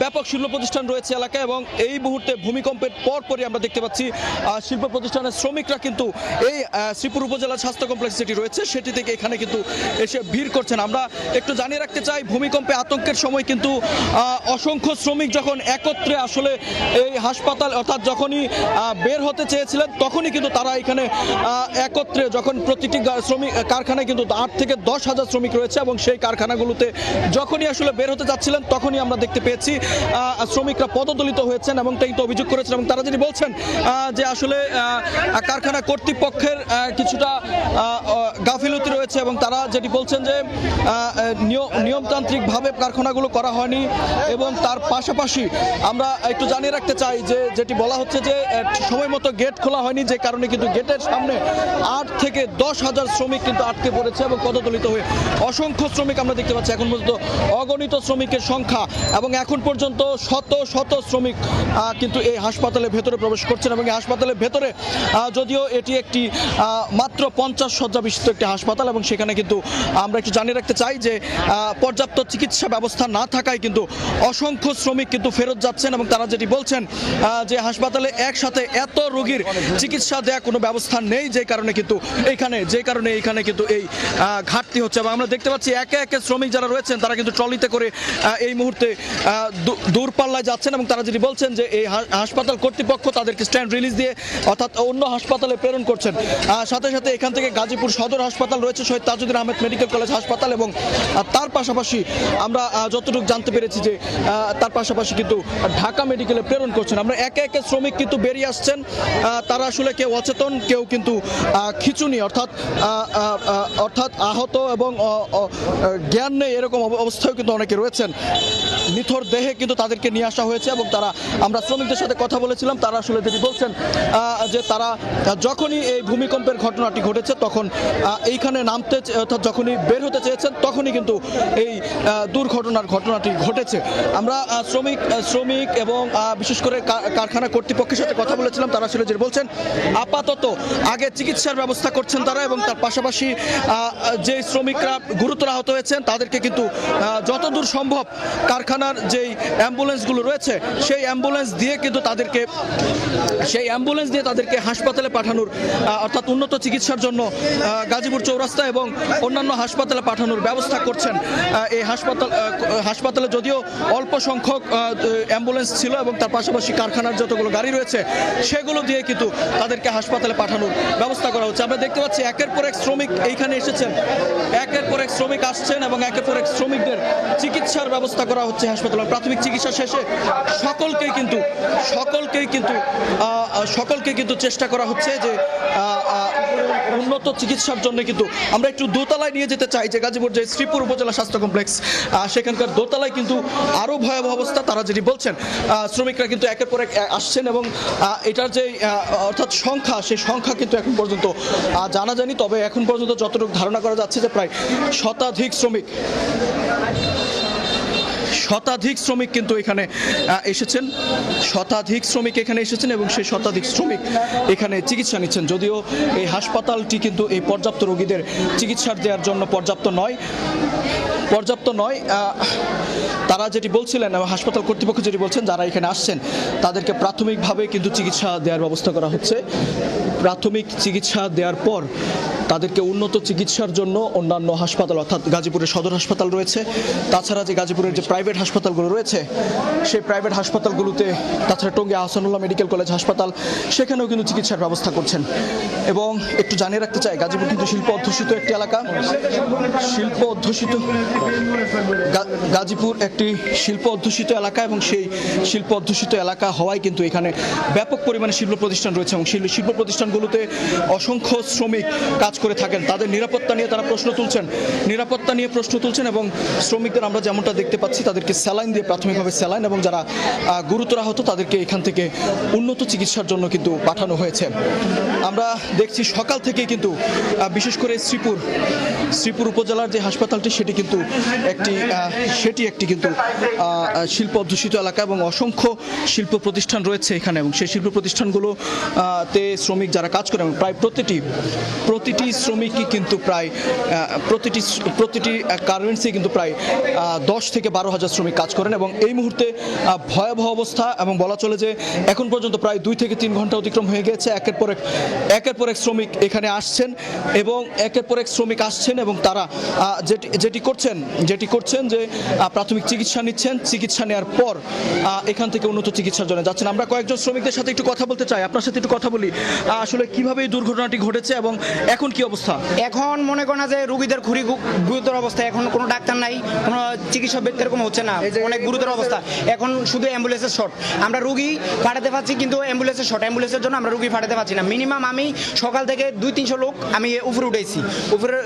ব্যাপক শিল্প প্রতিষ্ঠান রয়েছে এলাকায় এবং এই মুহূর্তে ভূমিকম্পের পরপরই আমরা দেখতে পাচ্ছি শিল্প প্রতিষ্ঠানের শ্রমিকরা কিন্তু এই শ্রীপুর উপজেলা স্বাস্থ্য কমপ্লেক্স যেটি রয়েছে, সেটি থেকে এখানে কিন্তু এসে ভিড় করছেন। আমরা একটু জানিয়ে রাখতে চাই, ভূমিকম্পে আতঙ্কের সময় কিন্তু অসংখ্য শ্রমিক যখন একত্রে আসলে এই হাসপাতাল অর্থাৎ যখনই বের হতে চেয়েছিলেন, তখনই কিন্তু তারা এখানে একত্রে যখন প্রতিটি শ্রমিক, কারখানায় কিন্তু আট থেকে দশ হাজার শ্রমিক রয়েছে এবং সেই কারখানাগুলোতে যখনই আসলে বের হতে যাচ্ছিলেন, তখনই আমরা দেখতে পেয়েছি শ্রমিকরা পদদলিত হয়েছেন এবং তো অভিযোগ করেছেন এবং তারা যেটি বলছেন যে আসলে কারখানা কর্তৃপক্ষের কিছুটা গাফিলতি রয়েছে এবং তারা যেটি বলছেন যে নিয়মতান্ত্রিকভাবে কারখানাগুলো করা হয়নি এবং তার পাশাপাশি আমরা একটু জানিয়ে রাখতে চাই যে, যেটি বলা হচ্ছে যে সময় মতো গেট খোলা হয়নি, যে কারণে কিন্তু গেটের সামনে আট থেকে দশ হাজার শ্রমিক কিন্তু আটকে পড়েছে এবং পদদলিত হয়ে অসংখ্য শ্রমিক আমরা দেখতে পাচ্ছি। এখন পর্যন্ত অগণিত শ্রমিকের সংখ্যা এবং এখন পর্যন্ত শত শত শ্রমিক কিন্তু এই হাসপাতালের ভেতরে প্রবেশ করছেন এবং এই হাসপাতালের ভেতরে যদিও এটি একটি মাত্র পঞ্চাশ শয্যা বিশিষ্ট একটি হাসপাতাল এবং সেখানে কিন্তু আমরা একটু জানিয়ে রাখতে চাই যে পর্যাপ্ত চিকিৎসা ব্যবস্থা না থাকায় কিন্তু অসংখ্য শ্রমিক কিন্তু ফেরত যাচ্ছেন এবং তারা যেটি বলছেন যে হাসপাতালে একসাথে এত রোগীর চিকিৎসা দেওয়া কোনো ব্যবস্থা নেই যে কারণে কিন্তু এইখানে যে কারণে এইখানে কিন্তু এই ঘাটতি হচ্ছে এবং আমরা দেখতে পাচ্ছি একে একে শ্রমিক যারা রয়েছেন তারা কিন্তু ট্রলিতে করে এই মুহূর্তে দূরপাল্লায় যাচ্ছেন এবং তারা যেটি বলছেন যে এই হাসপাতাল কর্তৃপক্ষ তাদেরকে স্ট্যান্ড রিলিজ দিয়ে অর্থাৎ অন্য হাসপাতালে প্রেরণ করছেন। সাথে সাথে এখান থেকে গাজীপুর সদর হাসপাতাল রয়েছে শহীদ তাজুদ্দিন আহমেদ মেডিকেল কলেজ হাসপাতাল এবং তার পাশাপাশি আমরা যতটুকু জানতে পেরেছি যে তার পাশাপাশি কিন্তু ঢাকা মেডিকেলে প্রেরণ করছেন। আমরা একে একে শ্রমিক কিন্তু বেরিয়ে আসছেন। তারা আসলে কেউ অচেতন, কেউ কিন্তু খিচুনি, অর্থাৎ অর্থাৎ আহত এবং জ্ঞান নেই এরকম অব- অবস্থায় কিন্তু অনেকে রয়েছেন। নিথর দেহে কিন্তু তাদেরকে নিয়ে আসা হয়েছে এবং তারা, আমরা শ্রমিকদের সাথে কথা বলেছিলাম, তারা আসলে যেটি বলছেন যে তারা যখনই এই ভূমিকম্পের ঘটনাটি ঘটেছে তখন এইখানে নামতে অর্থাৎ যখনই বের হতে চেয়েছেন তখনই কিন্তু এই দুর্ঘটনার ঘটনাটি ঘটেছে। আমরা শ্রমিক শ্রমিক এবং বিশেষ করে কারখানা কর্তৃপক্ষের সাথে কথা বলেছিলাম, তারা আসলে যেটি বলছেন, আপাতত আগে চিকিৎসার ব্যবস্থা করছেন তারা এবং তার পাশাপাশি যে শ্রমিকরা গুরুতর আহত হয়েছেন তাদেরকে কিন্তু যতদূর সম্ভব কারখানার যেই অ্যাম্বুলেন্সগুলো রয়েছে, সেই অ্যাম্বুলেন্স দিয়ে কিন্তু তাদেরকে, সেই অ্যাম্বুলেন্স দিয়ে তাদেরকে হাসপাতালে পাঠানোর অর্থাৎ উন্নত চিকিৎসার জন্য গাজীপুর চৌরাস্তা এবং অন্যান্য হাসপাতালে পাঠানোর ব্যবস্থা করছেন। এই হাসপাতাল হাসপাতালে যদিও অল্প সংখ্যক অ্যাম্বুলেন্স ছিল এবং তার পাশাপাশি কারখানার যতগুলো গাড়ি রয়েছে, সেগুলো দিয়ে কিন্তু তাদেরকে হাসপাতালে পাঠানোর ব্যবস্থা করা হচ্ছে। আমরা দেখতে পাচ্ছি একের পর এক শ্রমিক এইখানে এসেছেন। একের পর এক শ্রমিক আসছেন এবং একের পর এক শ্রমিকদের চিকিৎসার ব্যবস্থা করা হচ্ছে হাসপাতালে। প্রাথমিক চিকিৎসা শেষে সকলকেই কিন্তু সকলকেই কিন্তু সকলকে কিন্তু চেষ্টা করা হচ্ছে যে উন্নত চিকিৎসার জন্য কিন্তু আমরা একটু দোতলায় নিয়ে যেতে চাই যে গাজীপুর যে শ্রীপুর উপজেলা স্বাস্থ্য কমপ্লেক্স সেখানকার দোতলায় কিন্তু আরও ভয়াবহ অবস্থা, তারা যেটি বলছেন শ্রমিকরা কিন্তু একের পর এক আসছেন এবং এটার যে অর্থাৎ সংখ্যা, সেই সংখ্যা কিন্তু এখন পর্যন্ত জানা যায়নি। তবে এখন পর্যন্ত যতটুকু ধারণা করা যাচ্ছে যে প্রায় শতাধিক শ্রমিক শতাধিক শ্রমিক কিন্তু এখানে এসেছেন। শতাধিক শ্রমিক এখানে এসেছেন এবং সেই শতাধিক শ্রমিক এখানে চিকিৎসা নিচ্ছেন। যদিও এই হাসপাতালটি কিন্তু এই পর্যাপ্ত রোগীদের চিকিৎসা দেওয়ার জন্য পর্যাপ্ত নয়। পর্যাপ্ত নয়। তারা যেটি বলছিলেন হাসপাতাল কর্তৃপক্ষ যেটি বলছেন, যারা এখানে আসছেন, তাদেরকে প্রাথমিকভাবে কিন্তু চিকিৎসা দেওয়ার ব্যবস্থা করা হচ্ছে। প্রাথমিক চিকিৎসা দেওয়ার পর তাদেরকে উন্নত চিকিৎসার জন্য অন্যান্য হাসপাতাল, অর্থাৎ গাজীপুরের সদর হাসপাতাল রয়েছে। তাছাড়া যে গাজীপুরের যে প্রাইভেট হাসপাতালগুলো রয়েছে, সেই প্রাইভেট হাসপাতালগুলোতে তাছাড়া টঙ্গী আহসানুল্লাহ মেডিকেল কলেজ হাসপাতাল, সেখানেও কিন্তু চিকিৎসার ব্যবস্থা করছেন। এবং একটু জানিয়ে রাখতে চাই, গাজীপুর কিন্তু শিল্প অধ্যুষিত একটি এলাকা। শিল্প অধ্যুষিত গাজীপুর একটি শিল্প অধ্যুষিত এলাকা এবং সেই শিল্প অধ্যুষিত এলাকা হওয়ায় কিন্তু এখানে ব্যাপক পরিমাণে শিল্প প্রতিষ্ঠান রয়েছে এবং শিল্প প্রতিষ্ঠানগুলোতে অসংখ্য শ্রমিক কাজ করে থাকেন। তাদের নিরাপত্তা নিয়ে তারা প্রশ্ন তুলছেন। নিরাপত্তা নিয়ে প্রশ্ন তুলছেন এবং শ্রমিকদের আমরা যেমনটা দেখতে পাচ্ছি, তাদেরকে স্যালাইন দিয়ে প্রাথমিকভাবে স্যালাইন এবং যারা গুরুতর আহত তাদেরকে এখান থেকে উন্নত চিকিৎসার জন্য কিন্তু পাঠানো হয়েছে। আমরা দেখছি সকাল থেকে কিন্তু বিশেষ করে শ্রীপুর শ্রীপুর উপজেলার যে হাসপাতালটি সেটি কিন্তু একটি সেটি একটি কিন্তু শিল্প অধ্যুষিত এলাকা এবং অসংখ্য শিল্প প্রতিষ্ঠান রয়েছে এখানে এবং সেই শিল্প প্রতিষ্ঠানগুলো তে শ্রমিক যারা কাজ করে এবং প্রায় প্রতিটি প্রতিটি শ্রমিকই কিন্তু প্রায় প্রতিটি প্রতিটি গার্মেন্টসে কিন্তু প্রায় দশ থেকে বারো হাজার শ্রমিক কাজ করেন এবং এই মুহূর্তে ভয়াবহ অবস্থা এবং বলা চলে যে এখন পর্যন্ত প্রায় দুই থেকে তিন ঘণ্টা অতিক্রম হয়ে গেছে একের পর এক, একের পর এক শ্রমিক এখানে আসছেন এবং একের পর এক শ্রমিক আসছেন এবং তারা যেটি যেটি করছেন যেটি করছেন যে প্রাথমিক চিকিৎসা নিচ্ছেন চিকিৎসা নেওয়ার পর এখান থেকে উন্নত চিকিৎসার জন্য যাচ্ছেন। আমরা কয়েকজন শ্রমিকদের সাথে একটু কথা বলতে চাই। আপনার সাথে একটু কথা বলি। আসলে কীভাবে এই দুর্ঘটনাটি ঘটেছে এবং এখন কি অবস্থা? এখন মনে করেন না যে রুগীদের খুবই গুরুতর অবস্থা। এখন কোনো ডাক্তার নাই কোনো চিকিৎসা ব্যক্তি এরকম হচ্ছে না। অনেক গুরুতর অবস্থা। এখন শুধু অ্যাম্বুলেন্সের শর্ট আমরা রুগী পাঠাতে পারছি কিন্তু অ্যাম্বুলেন্সের শর্ট অ্যাম্বুলেন্সের জন্য আমরা রুগী পাঠাতে পারছি না। মিনিমাম আমি সকাল থেকে দুই তিনশো লোক আমি উপরে উঠেছি। উপরে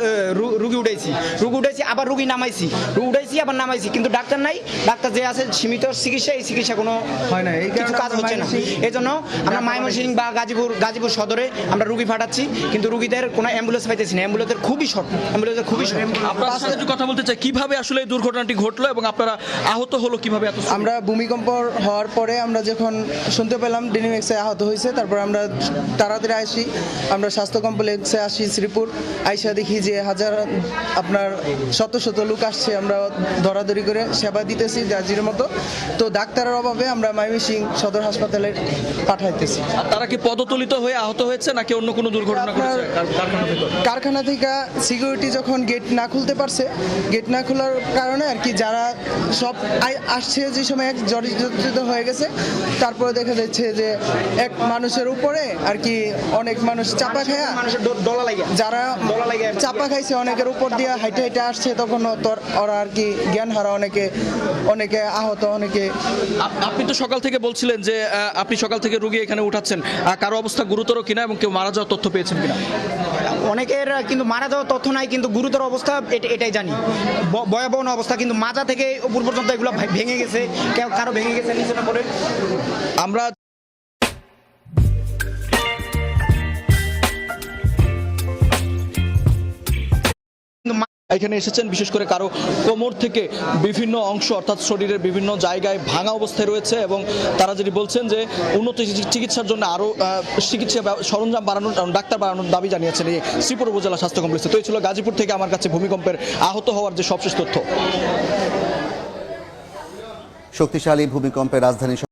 রুগী উঠেছি। রুগী উঠেছি আবার রুগী নামাইছি উঠেছি আবার নামাইছি কিন্তু ডাক্তার নাই। ডাক্তার যে আছে সীমিত চিকিৎসা এই চিকিৎসা কোনো হয় না, এই কিছু কাজ হচ্ছে না। এই জন্য আমরা মাইমনসিং বা গাজীপুর গাজীপুর সদরে আমরা রুগী পাঠাচ্ছি কিন্তু রুগীদের কোনো অ্যাম্বুলেন্স পাইতেছি না। অ্যাম্বুলেন্সের খুবই শর্ট অ্যাম্বুলেন্সের খুবই শর্ট। আপনার সাথে একটু কথা বলতে চাই কীভাবে আসলে এই দুর্ঘটনাটি ঘটলো এবং আপনারা আহত হলো কীভাবে এত আমরা ভূমিকম্প হওয়ার পরে আমরা যখন শুনতে পেলাম ডিনিমেক্সে আহত হয়েছে তারপর আমরা তাড়াতাড়ি আসি। আমরা স্বাস্থ্য কমপ্লেক্সে আসি শ্রীপুর আইসা দেখি যে হাজার আপনার শত শত লোক আসছে আমরা ধরাধরি করে সেবা দিতেছি জাজির মতো। তো ডাক্তারের অভাবে আমরা মাইমিসিং সদর হাসপাতালে পাঠাইতেছি। তারা কি পদতলিত হয়ে আহত হয়েছে নাকি অন্য কোনো দুর্ঘটনা ঘটেছে? কারখানা থেকে সিকিউরিটি যখন গেট না খুলতে পারছে গেট না খোলার কারণে আর কি যারা সব আই- আসছে যে সময় এক জর্জরিত হয়ে গেছে তারপরে দেখা যাচ্ছে যে এক মানুষের উপরে আর কি অনেক মানুষ চাপা খায়া ডলা লাগে যারা চাপা খাইছে অনেকের উপর দিয়ে হাইটে হাইটে আসছে তখন তোর ওরা আর কি জ্ঞান হারা অনেকে অনেকে আহত অনেকে। আপ- আপনি তো সকাল থেকে বলছিলেন যে আপনি সকাল থেকে রুগী এখানে উঠাচ্ছেন। কারও অবস্থা গুরুতর কিনা এবং কেউ মারা যাওয়ার তথ্য পেয়েছেন কিনা? অনেকের কিন্তু মারা যাওয়ার তথ্য নাই কিন্তু গুরুতর অবস্থা এটা- এটাই জানি। ভয়াবহ অবস্থা কিন্তু মাজা থেকে উপর পর্যন্ত এগুলো ভেঙে গেছে। কেউ- কারও ভেঙে গেছে নিচে পড়ে। আমরা এখানে এসেছেন, বিশেষ করে কারও কোমর থেকে বিভিন্ন অংশ, অর্থাৎ শরীরের বিভিন্ন জায়গায় ভাঙা অবস্থায় রয়েছে এবং তারা যেটি বলছেন যে উন্নত চিকিৎসার জন্য আরও চিকিৎসা সরঞ্জাম বাড়ানোর ডাক্তার বাড়ানোর দাবি জানিয়েছেন এই শ্রীপুর উপজেলা স্বাস্থ্য কমপ্লেক্সে। তো এই ছিল গাজীপুর থেকে আমার কাছে ভূমিকম্পের আহত হওয়ার যে সবশেষ তথ্য। শক্তিশালী ভূমিকম্পে রাজধানী